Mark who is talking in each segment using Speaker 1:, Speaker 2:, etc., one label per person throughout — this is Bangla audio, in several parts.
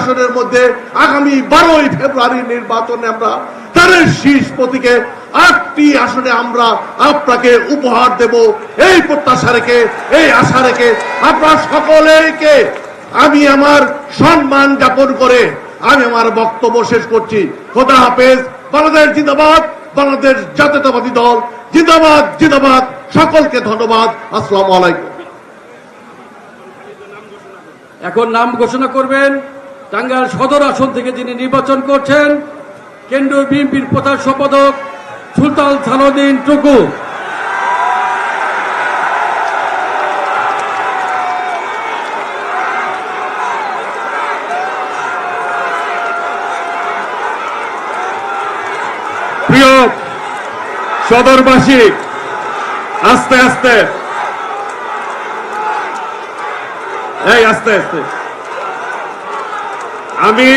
Speaker 1: আসনের মধ্যে আগামী বারোই ফেব্রুয়ারি নির্বাচনে আমরা তাদের শীষ প্রতীকে আটটি আসনে আমরা আপনাকে উপহার দেব। এই প্রত্যাশা রেখে, এই আশা রেখে আপনার সকলেকে আমি আমার সম্মান জ্ঞাপন করে আমি আমার বক্তব্য শেষ করছি। খোদা হাফেজ। বাংলাদেশ জিন্দাবাদ। বাংলাদেশ জাতীয়তাবাদী দল। জিন্দাবাদ জিন্দাবাদ। সকলকে ধন্যবাদ। আসসালামু আলাইকুম।
Speaker 2: এখন নাম ঘোষণা করবেন টাঙ্গাইল সদর আসন থেকে যিনি নির্বাচন করছেন, কেন্দ্রীয় বিএনপির প্রধান সম্পাদক সুলতান সালাউদ্দিন টুকু।
Speaker 3: প্রিয় সদরবাসী, আস্তে আস্তে। এই, আস্তে আস্তে। আমি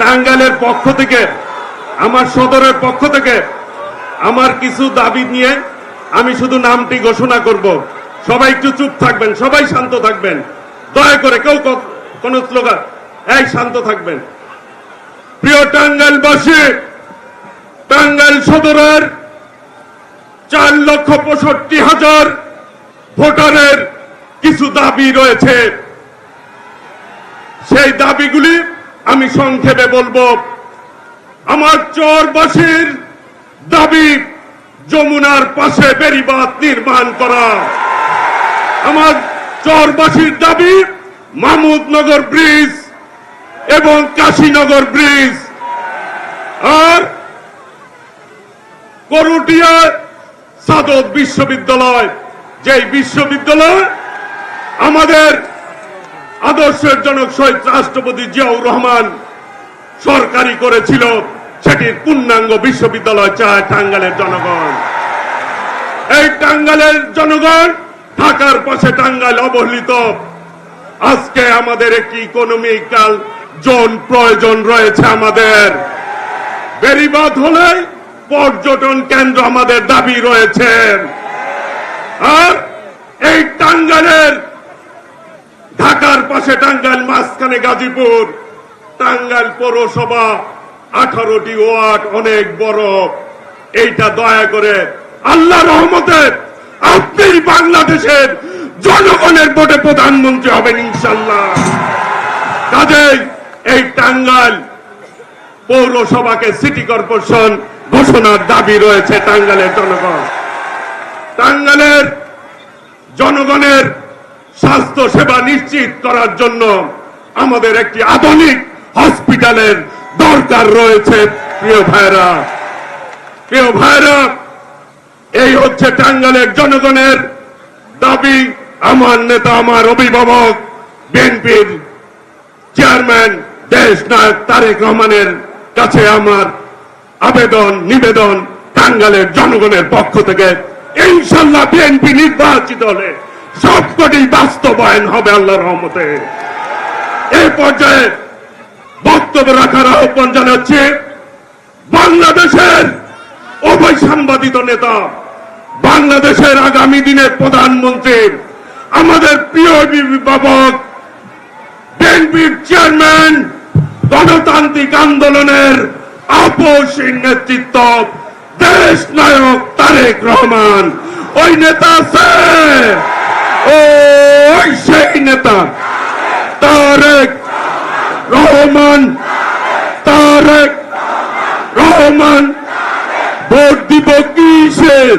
Speaker 3: টাঙ্গালের পক্ষ থেকে, আমার সদরের পক্ষ থেকে আমার কিছু দাবি নিয়ে আমি শুধু নামটি ঘোষণা করব। সবাই একটু চুপ থাকবেন, সবাই শান্ত থাকবেন। দয়া করে কেউ কোনো স্লোগান এই, শান্ত থাকবেন। প্রিয় টাঙ্গাইলবাসী, টাঙ্গাইল সদরের চার লক্ষ পঁয়ষট্টি হাজার ভোটারের কিছু দাবি রয়েছে। সেই দাবিগুলি আমি সংক্ষেপে বলব, আমার চরবাসীর দাবি যমুনার পাশে বেরিবাদ নির্মাণ করা। আমার চরবাসীর দাবি মাহমুদনগর ব্রিজ এবং কাশীনগর ব্রিজ। আর করুটিয়া সাদত বিশ্ববিদ্যালয়, যেই বিশ্ববিদ্যালয় আমাদের আদর্শের জনক শহীদ রাষ্ট্রপতি জিয়াউর রহমান সরকারি করেছিল সেটির পূর্ণাঙ্গ বিশ্ববিদ্যালয় চায় টাঙ্গালের জনগণ। এই টাঙ্গালের জনগণ ঢাকার পাশে টাঙ্গাইল অবহেলিত। আজকে আমাদের একটি ইকোনমিক্যাল জোন প্রয়োজন রয়েছে আমাদের। বেরিবাদ হলে পর্যটন কেন্দ্র আমাদের দাবি রয়েছে। আর এই টাঙ্গাইলের ঢাকার পাশে টাঙ্গাইল, মাঝখানে গাজীপুর। টাঙ্গাইল পৌরসভা আঠারোটি ওয়ার্ড, অনেক বড়। এইটা দয়া করে আল্লাহ রহমতের, আপনি বাংলাদেশের জনগণের ভোটে প্রধানমন্ত্রী হবেন ইনশাল্লাহ। কাজেই এই টাঙ্গাইল পৌরসভাকে সিটি কর্পোরেশন ঘোষণার দাবি রয়েছে টাঙ্গালের জনগণ। টাঙ্গালের জনগণের স্বাস্থ্য সেবা নিশ্চিত করার জন্য আমাদের একটি আধুনিক হসপিটালের দরকার রয়েছে, প্রিয় ভাইরা প্রিয় ভাইরা এই হচ্ছে টাঙ্গালের জনগণের দাবি। আমার নেতা, আমার অভিভাবক, বিএনপির চেয়ারম্যান দেশ নায়ক তারেক রহমানের কাছে আমার আবেদন, নিবেদন টাঙ্গালের জনগণের পক্ষ থেকে। ইনশাল্লাহ বিএনপি নির্বাচিত হলে সবকটি বাস্তবায়ন হবে আল্লাহ রহমতে। এই পর্যায়ে বক্তব্য রাখার আহ্বান জানাচ্ছে বাংলাদেশের অবৈসাংবাদিত নেতা, বাংলাদেশের আগামী দিনের প্রধানমন্ত্রী আমাদের প্রিয় অভিভাবক, বিএনপির চেয়ারম্যান, গণতান্ত্রিক আন্দোলনের আপসীন নেতৃত্ব, দেশ নায়ক তারেক রহমান। ওই নেতা সেই নেতা। তারেক রহমান। তারেক রহমান। ভোট দিব কিসে